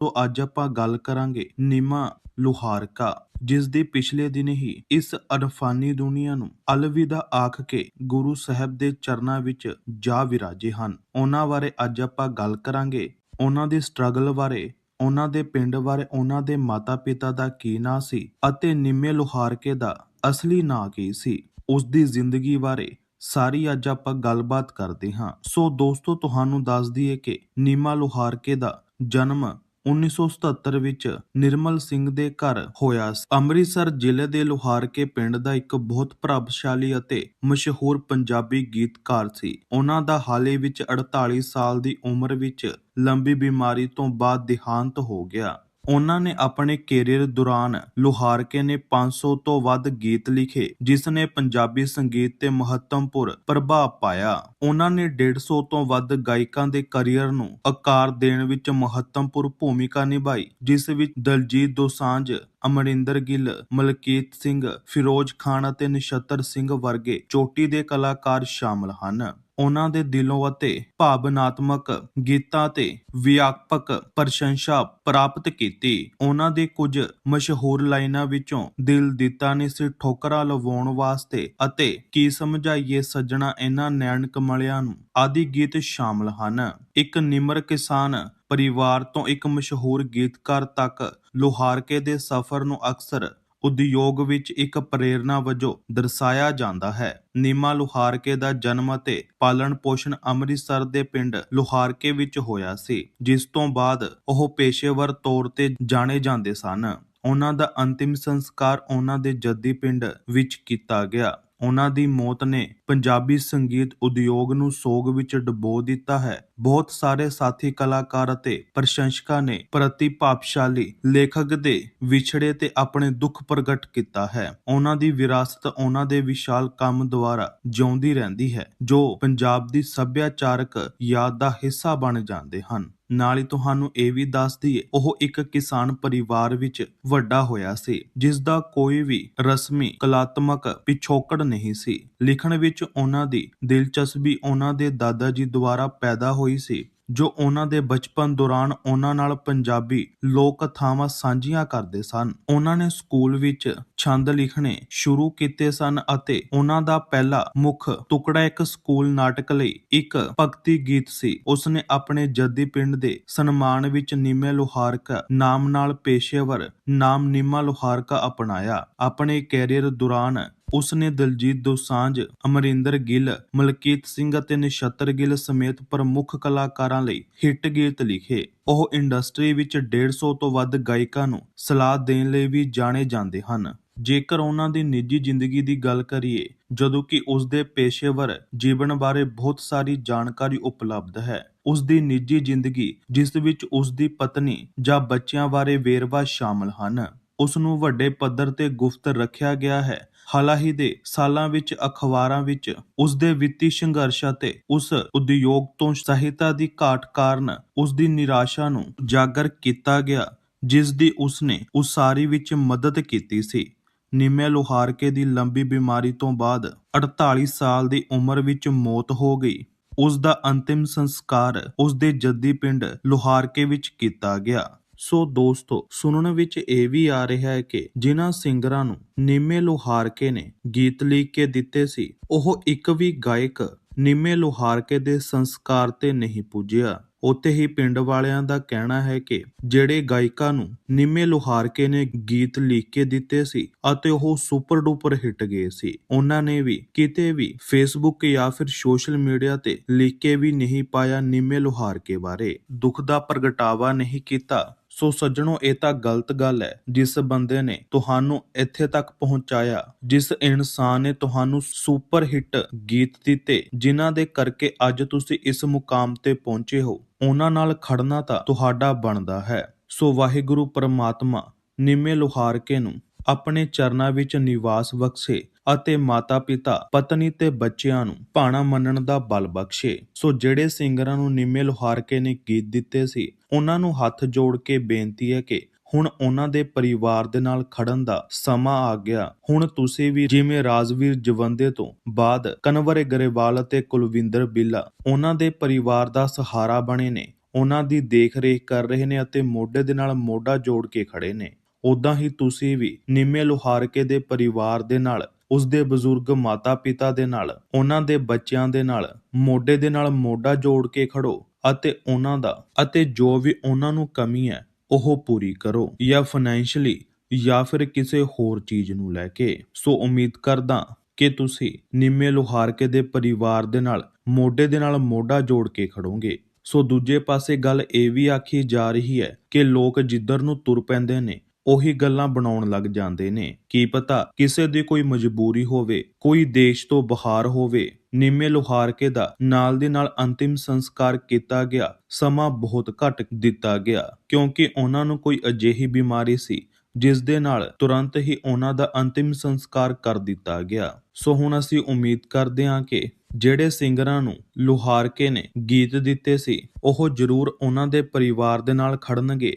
ਤੋਂ ਅੱਜ ਆਪਾਂ ਗੱਲ ਕਰਾਂਗੇ ਨੀਮਾ ਲੁਹਾਰਕਾ, ਜਿਸ ਦੀ ਪਿਛਲੇ ਦਿਨ ਹੀ ਇਸ ਅਰਫਾਨੀ ਦੁਨੀਆ ਨੂੰ ਅਲਵਿਦਾ ਆਖ ਕੇ ਗੁਰੂ ਸਾਹਿਬ ਦੇ ਚਰਨਾਂ ਵਿੱਚ ਜਾ ਵਿਰਾਜੇ ਹਨ। ਉਹਨਾਂ ਬਾਰੇ ਅੱਜ ਆਪਾਂ ਗੱਲ ਕਰਾਂਗੇ। ਉਹਨਾਂ ਦੀ ਸਟਰਗਲ ਬਾਰੇ, ਉਹਨਾਂ ਦੇ ਪਿੰਡ ਬਾਰੇ, ਉਹਨਾਂ ਦੇ ਮਾਤਾ-ਪਿਤਾ ਦਾ ਕੀ ਨਾਂ ਸੀ ਅਤੇ ਨਿੰਮੇ ਲੁਹਾਰਕੇ ਦਾ ਅਸਲੀ ਨਾਂ ਕੀ ਸੀ। ਉਸ ਦੀ ਜ਼ਿੰਦਗੀ ਬਾਰੇ ਸਾਰੀ ਅੱਜ ਆਪਾਂ ਗੱਲਬਾਤ ਕਰਦੇ ਹਾਂ। ਸੋ ਦੋਸਤੋ, ਤੁਹਾਨੂੰ ਦੱਸ ਦਈਏ ਕਿ ਨੀਮਾ ਲੁਹਾਰਕੇ ਦਾ ਜਨਮ 1977 ਵਿੱਚ ਨਿਰਮਲ ਸਿੰਘ ਦੇ ਘਰ ਹੋਇਆ ਅੰਮ੍ਰਿਤਸਰ ਜ਼ਿਲ੍ਹੇ ਦੇ ਲੁਹਾਰਕੇ ਪਿੰਡ ਦਾ ਇੱਕ ਬਹੁਤ ਪ੍ਰਭਾਵਸ਼ਾਲੀ ਅਤੇ ਮਸ਼ਹੂਰ ਪੰਜਾਬੀ ਗੀਤਕਾਰ ਸੀ। ਉਹਨਾਂ ਦਾ ਹਾਲੇ ਵਿੱਚ 48 ਸਾਲ ਦੀ ਉਮਰ ਵਿੱਚ ਲੰਬੀ ਬਿਮਾਰੀ ਤੋਂ ਬਾਅਦ ਦੇਹਾਂਤ ਹੋ ਗਿਆ। ਉਹਨਾਂ ਨੇ ਆਪਣੇ ਕੈਰੀਅਰ ਦੌਰਾਨ ਲੁਹਾਰਕੇ ਨੇ ਪੰਜ ਸੌ ਤੋਂ ਵੱਧ ਗੀਤ ਲਿਖੇ, ਜਿਸ ਨੇ ਪੰਜਾਬੀ ਸੰਗੀਤ ਤੇ ਮਹੱਤਵਪੂਰਨ ਪ੍ਰਭਾਵ ਪਾਇਆ। ਉਹਨਾਂ ਨੇ ਡੇਢ ਸੌ ਤੋਂ ਵੱਧ ਗਾਇਕਾਂ ਦੇ ਕੈਰੀਅਰ ਨੂੰ ਆਕਾਰ ਦੇਣ ਵਿੱਚ ਮਹੱਤਵਪੂਰਨ ਭੂਮਿਕਾ ਨਿਭਾਈ, ਜਿਸ ਵਿੱਚ ਦਲਜੀਤ ਦੋਸਾਂਝ, ਅਮਰਿੰਦਰ ਗਿੱਲ, ਮਲਕੀਤ ਸਿੰਘ, ਫਿਰੋਜ਼ ਖਾਨ ਅਤੇ ਨਛੱਤਰ ਸਿੰਘ ਵਰਗੇ ਚੋਟੀ ਦੇ ਕਲਾਕਾਰ ਸ਼ਾਮਲ ਹਨ। ਉਹਨਾਂ ਦੇ ਦਿਲੋਂ ਅਤੇ ਭਾਵਨਾਤਮਕ ਗੀਤਾਂ ਤੇ ਵਿਆਪਕ ਪ੍ਰਸ਼ੰਸਾ ਪ੍ਰਾਪਤ ਕੀਤੀ। ਉਹਨਾਂ ਦੇ ਕੁਝ ਮਸ਼ਹੂਰ ਲਾਈਨਾਂ ਵਿੱਚੋਂ ਦਿਲ ਦਿੱਤਾ ਨੇ ਸਿਰ ਠੋਕਰਾਂ ਲਵਾਉਣ ਵਾਸਤੇ ਅਤੇ ਕੀ ਸਮਝਾਈਏ ਸੱਜਣਾ ਇਹਨਾਂ ਨੈਣ ਕਮਲਿਆਂ ਨੂੰ ਆਦਿ ਗੀਤ ਸ਼ਾਮਲ ਹਨ। ਇੱਕ ਨਿਮਰ ਕਿਸਾਨ ਪਰਿਵਾਰ ਤੋਂ ਇੱਕ ਮਸ਼ਹੂਰ ਗੀਤਕਾਰ ਤੱਕ ਲੋਹਾਰਕੇ ਦੇ ਸਫ਼ਰ ਨੂੰ ਅਕਸਰ ਉਦਯੋਗ ਵਿੱਚ ਇੱਕ ਪ੍ਰੇਰਣਾ ਵਜੋਂ ਦਰਸਾਇਆ ਜਾਂਦਾ ਹੈ। ਨੀਮਾ ਲੁਹਾਰਕੇ ਦਾ ਜਨਮ ਅਤੇ ਪਾਲਣ ਪੋਸ਼ਣ ਅੰਮ੍ਰਿਤਸਰ ਦੇ ਪਿੰਡ ਲੁਹਾਰਕੇ ਵਿੱਚ ਹੋਇਆ ਸੀ, ਜਿਸ ਤੋਂ ਬਾਅਦ ਉਹ ਪੇਸ਼ੇਵਰ ਤੌਰ ਤੇ ਜਾਣੇ ਜਾਂਦੇ ਸਨ। ਉਹਨਾਂ ਦਾ ਅੰਤਿਮ ਸੰਸਕਾਰ ਉਹਨਾਂ ਦੇ ਜੱਦੀ ਪਿੰਡ ਵਿੱਚ ਕੀਤਾ ਗਿਆ। ਉਹਨਾਂ ਦੀ ਮੌਤ ਨੇ ਪੰਜਾਬੀ ਸੰਗੀਤ ਉਦਯੋਗ ਨੂੰ ਸੋਗ ਵਿੱਚ ਡੁਬੋ ਦਿੱਤਾ ਹੈ। ਬਹੁਤ ਸਾਰੇ ਸਾਥੀ ਕਲਾਕਾਰ ਅਤੇ ਪ੍ਰਸ਼ੰਸਕਾਂ ਨੇ ਪ੍ਰਤਿਭਾਸ਼ਾਲੀ ਲੇਖਕ ਦੇ ਵਿਛੜੇ ਤੇ ਆਪਣੇ ਦੁੱਖ ਪ੍ਰਗਟ ਕੀਤਾ ਹੈ। ਉਹਨਾਂ ਦੀ ਵਿਰਾਸਤ ਉਹਨਾਂ ਦੇ ਵਿਸ਼ਾਲ ਕੰਮ ਦੁਆਰਾ ਜਿਉਂਦੀ ਰਹਿੰਦੀ ਹੈ, ਜੋ ਪੰਜਾਬ ਦੀ ਸੱਭਿਆਚਾਰਕ ਯਾਦ ਦਾ ਹਿੱਸਾ ਬਣ ਜਾਂਦੇ ਹਨ। ਨਾਲ ਹੀ ਤੁਹਾਨੂੰ ਇਹ ਵੀ ਦੱਸ ਦਈਏ, ਉਹ ਇੱਕ ਕਿਸਾਨ ਪਰਿਵਾਰ ਵਿੱਚ ਵੱਡਾ ਹੋਇਆ ਸੀ ਜਿਸ ਦਾ ਕੋਈ ਵੀ ਰਸਮੀ ਕਲਾਤਮਕ ਪਿਛੋਕੜ ਨਹੀਂ ਸੀ। ਲਿਖਣ ਵਿੱਚ ਉਹਨਾਂ ਦੀ ਦਿਲਚਸਪੀ ਉਹਨਾਂ ਦੇ ਦਾਦਾ ਜੀ ਦੁਆਰਾ ਪੈਦਾ ਹੋਈ ਸੀ। ਜੋ ਉਹਨਾਂ ਦੇ ਬਚਪਨ ਦੌਰਾਨ ਉਹਨਾਂ ਨਾਲ ਪੰਜਾਬੀ ਲੋਕ ਕਥਾਵਾਂ ਸਾਂਝੀਆਂ ਕਰਦੇ ਸਨ। ਉਹਨਾਂ ਨੇ ਸਕੂਲ ਵਿੱਚ ਛੰਦ ਲਿਖਣੇ ਸ਼ੁਰੂ ਕੀਤੇ ਸਨ ਅਤੇ ਉਹਨਾਂ ਦਾ ਪਹਿਲਾ ਮੁੱਖ ਟੁਕੜਾ ਇੱਕ ਸਕੂਲ ਨਾਟਕ ਲਈ ਇੱਕ ਭਗਤੀ ਗੀਤ ਸੀ। ਉਸਨੇ ਆਪਣੇ ਜੱਦੀ ਪਿੰਡ ਦੇ ਸਨਮਾਨ ਵਿੱਚ ਨੀਮੇ ਲੋਹਾਰਕਾ ਨਾਮ ਨਾਲ ਪੇਸ਼ੇਵਰ ਨਾਮ ਨੀਮਾ ਲੋਹਾਰਕਾ ਅਪਣਾਇਆ। ਆਪਣੇ ਕੈਰੀਅਰ ਦੌਰਾਨ ਉਸਨੇ ਦਲਜੀਤ ਦੋਸਾਂਝ ਅਮਰਿੰਦਰ ਗਿੱਲ, ਮਲਕੀਤ ਸਿੰਘ ਅਤੇ ਨਛੱਤਰ ਗਿੱਲ ਸਮੇਤ ਪ੍ਰਮੁੱਖ ਕਲਾਕਾਰਾਂ ਲਈ ਹਿੱਟ ਗੀਤ ਲਿਖੇ। ਉਹ ਇੰਡਸਟਰੀ ਵਿੱਚ ਡੇਢ ਸੌ ਤੋਂ ਵੱਧ ਗਾਇਕਾਂ ਨੂੰ ਸਲਾਹ ਦੇਣ ਲਈ ਵੀ ਜਾਣੇ ਜਾਂਦੇ ਹਨ। ਜੇਕਰ ਉਹਨਾਂ ਦੀ ਨਿੱਜੀ ਜ਼ਿੰਦਗੀ ਦੀ ਗੱਲ ਕਰੀਏ, ਜਦੋਂ ਕਿ ਉਸ ਦੇ ਪੇਸ਼ੇਵਰ ਜੀਵਨ ਬਾਰੇ ਬਹੁਤ ਸਾਰੀ ਜਾਣਕਾਰੀ ਉਪਲਬਧ ਹੈ ਉਸ ਦੀ ਨਿੱਜੀ ਜ਼ਿੰਦਗੀ, ਜਿਸ ਵਿੱਚ ਉਸ ਦੀ ਪਤਨੀ ਜਾਂ ਬੱਚਿਆਂ ਬਾਰੇ ਵੇਰਵਾ ਸ਼ਾਮਲ ਹਨ। ਉਸ ਨੂੰ ਵੱਡੇ ਪੱਧਰ ਤੇ ਗੁਪਤ ਰੱਖਿਆ ਗਿਆ ਹੈ। ਹਾਲਾਂਕਿ ਦੇ ਸਾਲਾਂ ਵਿੱਚ, ਅਖਬਾਰਾਂ ਵਿੱਚ ਉਸ ਦੇ ਵਿੱਤੀ ਸੰਘਰਸ਼ ਅਤੇ ਉਸ ਉਦਯੋਗ ਤੋਂ ਸਹਾਇਤਾ ਦੀ ਘਾਟ ਕਾਰਨ ਉਸ ਦੀ ਨਿਰਾਸ਼ਾ ਨੂੰ ਜਾਗਰ ਕੀਤਾ ਗਿਆ ਜਿਸ ਦੀ ਉਸ ਨੇ ਉਸਾਰੀ ਵਿੱਚ ਮਦਦ ਕੀਤੀ ਸੀ। ਨਿੰਮੇ ਲੋਹਾਰਕੇ ਦੀ ਲੰਬੀ ਬਿਮਾਰੀ ਤੋਂ ਬਾਅਦ 48 ਸਾਲ ਦੀ ਉਮਰ ਵਿੱਚ ਮੌਤ ਹੋ ਗਈ। ਉਸ ਦਾ ਅੰਤਿਮ ਸੰਸਕਾਰ ਉਸ ਦੇ ਜੱਦੀ ਪਿੰਡ ਲੋਹਾਰਕੇ ਵਿੱਚ ਕੀਤਾ ਗਿਆ। ਸੋ ਦੋਸਤੋ, ਸੁਣਨ ਵਿੱਚ ਇਹ ਵੀ ਆ ਰਿਹਾ ਹੈ ਕਿ ਜਿਨ੍ਹਾਂ ਸਿੰਗਰਾਂ ਨੂੰ ਨਿੰਮੇ ਲੋਹਾਰਕੇ ਨੇ ਗੀਤ ਲਿਖ ਕੇ ਦਿੱਤੇ ਸੀ, ਉਹ ਇੱਕ ਵੀ ਗਾਇਕ ਨਿੰਮੇ ਲੋਹਾਰਕੇ ਦੇ ਸੰਸਕਾਰ ਤੇ ਨਹੀਂ ਪੁੱਜਿਆ। ਉੱਥੇ ਹੀ ਪਿੰਡ ਵਾਲਿਆਂ ਦਾ ਕਹਿਣਾ ਹੈ ਕਿ ਜਿਹੜੇ ਗਾਇਕਾਂ ਨੂੰ ਨਿੰਮੇ ਲੋਹਾਰਕੇ ਨੇ ਗੀਤ ਲਿਖ ਕੇ ਦਿੱਤੇ ਸੀ ਅਤੇ ਉਹ ਸੁਪਰ ਡੂਪਰ ਹਿੱਟ ਗਏ ਸੀ, ਉਹਨਾਂ ਨੇ ਵੀ ਕਿਤੇ ਵੀ ਫੇਸਬੁੱਕ ਜਾਂ ਫਿਰ ਸੋਸ਼ਲ ਮੀਡੀਆ ਤੇ ਲਿਖ ਕੇ ਵੀ ਨਹੀਂ ਪਾਇਆ ਨਿੰਮੇ ਲੋਹਾਰਕੇ ਬਾਰੇ। ਦੁੱਖ ਦਾ ਪ੍ਰਗਟਾਵਾ ਨਹੀਂ ਕੀਤਾ। ਸੋ ਸੱਜਣੋ, ਇਹ ਤਾਂ ਗਲਤ ਗੱਲ ਹੈ। ਜਿਸ ਬੰਦੇ ਨੇ ਤੁਹਾਨੂੰ ਇੱਥੇ ਤੱਕ ਪਹੁੰਚਾਇਆ, ਜਿਸ ਇਨਸਾਨ ਨੇ ਤੁਹਾਨੂੰ ਸੁਪਰ ਹਿੱਟ ਗੀਤ ਦਿੱਤੇ, ਜਿਨ੍ਹਾਂ ਦੇ ਕਰਕੇ ਅੱਜ ਤੁਸੀਂ ਇਸ ਮੁਕਾਮ ਤੇ ਪਹੁੰਚੇ ਹੋ, ਉਹਨਾਂ ਨਾਲ ਖੜਨਾ ਤਾਂ ਤੁਹਾਡਾ ਬਣਦਾ ਹੈ। ਸੋ ਵਾਹਿਗੁਰੂ ਪਰਮਾਤਮਾ, ਨਿਮੇ ਲੋਹਾਰਕੇ ਨੂੰ ਆਪਣੇ ਚਰਨਾਂ ਵਿੱਚ ਨਿਵਾਸ ਬਖਸ਼ੇ ਅਤੇ ਮਾਤਾ-ਪਿਤਾ, ਪਤਨੀ ਤੇ ਬੱਚਿਆਂ ਨੂੰ ਭਾਣਾ ਮੰਨਣ ਦਾ ਬਲ ਬਖਸ਼ੇ। ਸੋ ਜਿਹੜੇ ਸਿੰਗਰਾਂ ਨੂੰ ਨਿੰਮੇ ਲੋਹਾਰਕੇ ਨੇ ਗੀਤ ਦਿੱਤੇ ਸੀ, ਉਹਨਾਂ ਨੂੰ ਹੱਥ ਜੋੜ ਕੇ ਬੇਨਤੀ ਹੈ ਕਿ ਹੁਣ ਉਹਨਾਂ ਦੇ ਪਰਿਵਾਰ ਦੇ ਨਾਲ ਖੜਨ ਦਾ ਸਮਾਂ ਆ ਗਿਆ। ਹੁਣ ਤੁਸੀਂ ਵੀ ਜਿਵੇਂ ਰਾਜਵੀਰ ਜਵੰਦੇ ਤੋਂ ਬਾਅਦ ਕਨਵਰੇ ਗਰੇਵਾਲ ਅਤੇ ਕੁਲਵਿੰਦਰ ਬਿੱਲਾ ਉਹਨਾਂ ਦੇ ਪਰਿਵਾਰ ਦਾ ਸਹਾਰਾ ਬਣੇ ਨੇ, ਉਹਨਾਂ ਦੀ ਦੇਖ-ਰੇਖ ਕਰ ਰਹੇ ਨੇ ਅਤੇ ਮੋਢੇ ਦੇ ਨਾਲ ਮੋਢਾ ਜੋੜ ਕੇ ਖੜੇ ਨੇ। ਉਦਾਂ ਹੀ ਤੁਸੀਂ ਵੀ ਨਿੰਮੇ ਲੁਹਾਰਕੇ ਦੇ ਪਰਿਵਾਰ ਦੇ ਨਾਲ ਉਸਦੇ ਬਜ਼ੁਰਗ ਮਾਤਾ-ਪਿਤਾ ਦੇ ਨਾਲ, ਉਹਨਾਂ ਦੇ ਬੱਚਿਆਂ ਦੇ ਨਾਲ, ਮੋਢੇ ਦੇ ਨਾਲ ਮੋਢਾ ਜੋੜ ਕੇ ਖੜੋ ਅਤੇ ਉਹਨਾਂ ਦਾ ਅਤੇ ਜੋ ਵੀ ਉਹਨਾਂ ਨੂੰ ਕਮੀ ਹੈ, ਉਹ ਪੂਰੀ ਕਰੋ, ਜਾਂ ਫਾਈਨੈਂਸ਼ੀਅਲੀ ਜਾਂ ਫਿਰ ਕਿਸੇ ਹੋਰ ਚੀਜ਼ ਨੂੰ ਲੈ ਕੇ। ਸੋ ਉਮੀਦ ਕਰਦਾ ਕਿ ਤੁਸੀਂ ਨਿੰਮੇ ਲੁਹਾਰਕੇ ਦੇ ਪਰਿਵਾਰ ਦੇ ਨਾਲ, ਮੋਢੇ ਦੇ ਨਾਲ ਮੋਢਾ ਜੋੜ ਕੇ ਖੜੋਗੇ। ਸੋ ਦੂਜੇ ਪਾਸੇ ਗੱਲ ਇਹ ਵੀ ਆਖੀ ਜਾ ਰਹੀ ਹੈ ਕਿ ਲੋਕ ਜਿੱਧਰ ਨੂੰ ਤੁਰ ਪੈਂਦੇ ਨੇ ਉਹੀ ਗੱਲਾਂ ਬਣਾਉਣ ਲੱਗ ਜਾਂਦੇ ਨੇ। ਕੀ ਪਤਾ ਕਿਸੇ ਦੀ ਕੋਈ ਮਜਬੂਰੀ ਹੋਵੇ, ਕੋਈ ਦੇਸ਼ ਤੋਂ ਬਾਹਰ ਹੋਵੇ ਨਿੰਮੇ ਲੁਹਾਰਕੇ ਦਾ ਨਾਲ ਦੇ ਨਾਲ ਅੰਤਿਮ ਸੰਸਕਾਰ ਕੀਤਾ ਗਿਆ, ਸਮਾਂ ਬਹੁਤ ਘੱਟ ਦਿੱਤਾ ਗਿਆ, ਕਿਉਂਕਿ ਉਹਨਾਂ ਨੂੰ ਕੋਈ ਅਜਿਹੀ ਬਿਮਾਰੀ ਸੀ ਜਿਸ ਦੇ ਨਾਲ ਤੁਰੰਤ ਹੀ ਉਹਨਾਂ ਦਾ ਅੰਤਿਮ ਸੰਸਕਾਰ ਕਰ ਦਿੱਤਾ ਗਿਆ। ਸੋ ਹੁਣ ਅਸੀਂ ਉਮੀਦ ਕਰਦੇ ਹਾਂ ਕਿ ਜਿਹੜੇ ਸਿੰਗਰਾਂ ਨੂੰ ਲੁਹਾਰਕੇ ਨੇ ਗੀਤ ਦਿੱਤੇ ਸੀ, ਉਹ ਜ਼ਰੂਰ ਉਹਨਾਂ ਦੇ ਪਰਿਵਾਰ ਦੇ ਨਾਲ ਖੜਨਗੇ।